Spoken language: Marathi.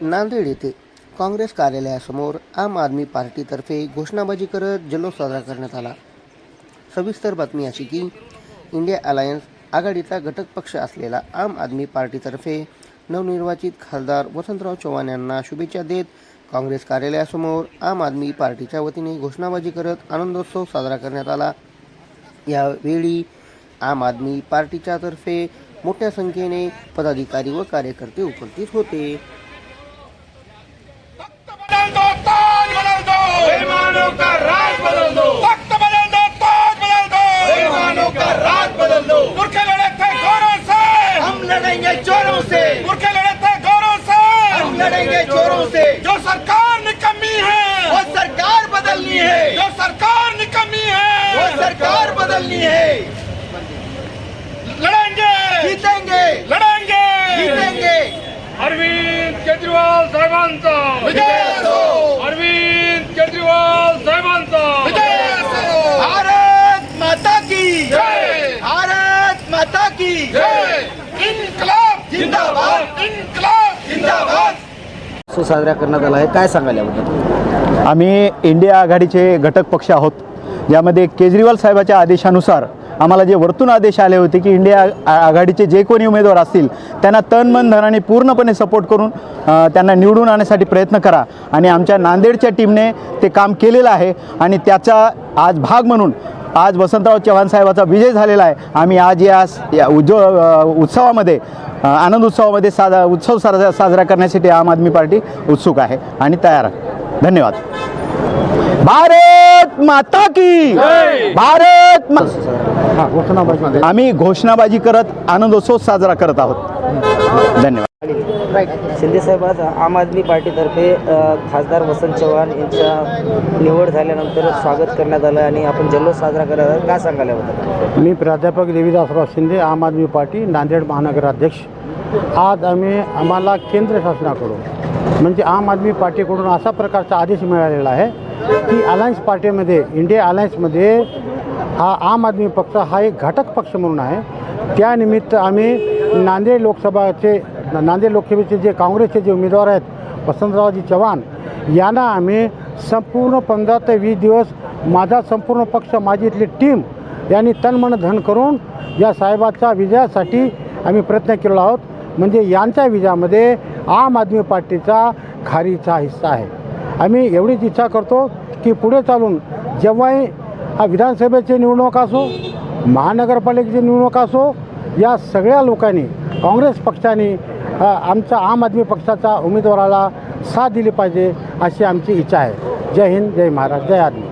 नांदेड येथे काँग्रेस कार्यालयासमोर आम आदमी पार्टीतर्फे घोषणाबाजी करत जल्लोष साजरा करण्यात आला. सविस्तर बातमी अशी की इंडिया अलायन्स आघाडीचा घटक पक्ष असलेला आम आदमी पार्टीतर्फे नवनिर्वाचित खासदार वसंतराव चव्हाण यांना शुभेच्छा देत काँग्रेस कार्यालयासमोर आम आदमी पार्टीच्या वतीने घोषणाबाजी करत आनंदोत्सव साजरा करण्यात आला. यावेळी आम आदमी पार्टीच्या तर्फे मोठ्या संख्येने पदाधिकारी व कार्यकर्ते उपस्थित होते. चोरों से। पुरखे लड़े थे गौरव से। हम लड़ेंगे चोरों से। जो सरकार निकम्मी है वो सरकार बदलनी है। जो सरकार निकम्मी वो है सरकार बदलनी है। लड़ेंगे। जीतेंगे। लड़ेंगे। जीतेंगे। अरविंद केजरीवाल विजय अरविंद केजरीवाल साहेबांचा भारत माता की भारत माता की इन्कलाब साजरा करण्यात आला आहे. काय सांगाल याबद्दल? आम्ही इंडिया आघाडीचे घटक पक्ष आहोत. ज्यामध्ये केजरीवाल साहेबाच्या आदेशानुसार आम्हाला जे वरतून आदेश आले होते की इंडिया आघाडीचे जे कोणी उमेदवार असतील त्यांना तन मन धनाने पूर्णपणे सपोर्ट करून त्यांना निवडून आणण्यासाठी प्रयत्न करा. आणि आमच्या नांदेडच्या टीमने ते काम केलेलं आहे. आणि त्याचा आज भाग म्हणून आज वसंतराव चव्हाण साहेबाचा विजय झालेला आहे. आम्ही आज या या उत्सवामध्ये आनंद उत्सवामध्ये साधा उत्सव साजरा साजरा करण्यासाठी आम आदमी पार्टी उत्सुक आहे आणि तयार आहे. धन्यवाद. भारत माता की! भारत मा- आम्ही घोषणाबाजी करत आनंदोत्सव साजरा करत आहोत. धन्यवाद. शिंदे साहेब आज आम आदमी पार्टीतर्फे खासदार वसंत चव्हाण यांच्या निवड झाल्यानंतर स्वागत करण्यात आलं आणि आपण जल्लोष साजरा करायला काय सांगायला होतं? मी प्राध्यापक देवीदासराव शिंदे आम आदमी पार्टी नांदेड महानगराध्यक्ष. आज आम्ही आम्हाला केंद्र शासनाकडून म्हणजे आम आदमी पार्टीकडून असा प्रकारचा आदेश मिळालेला आहे की अलायन्स पार्टीमध्ये इंडिया अलायन्समध्ये हा आम आदमी पक्ष हा एक घटक पक्ष म्हणून आहे. त्यानिमित्त आम्ही नांदेड लोकसभाचे नांदेड लोकसभेचे जे काँग्रेसचे जे उमेदवार आहेत वसंतरावजी चव्हाण यांना आम्ही संपूर्ण पंधरा ते वीस दिवस माझा संपूर्ण पक्ष माझी इथली टीम यांनी तनमन धन करून या साहेबाच्या विजयासाठी आम्ही प्रयत्न केलेला आहोत. म्हणजे यांच्या विजयामध्ये आम आदमी पार्टीचा खारीचा हिस्सा आहे. आम्ही एवढीच इच्छा करतो की पुढे चालून जेव्हाही हा विधानसभेची निवडणूक असो महानगरपालिकेची निवडणूक असो या सगळ्या लोकांनी काँग्रेस पक्षाने आमच्या आम आदमी पक्षाच्या उमेदवाराला साथ दिली पाहिजे अशी आमची इच्छा आहे. जय हिंद जय महाराज जय आदमी.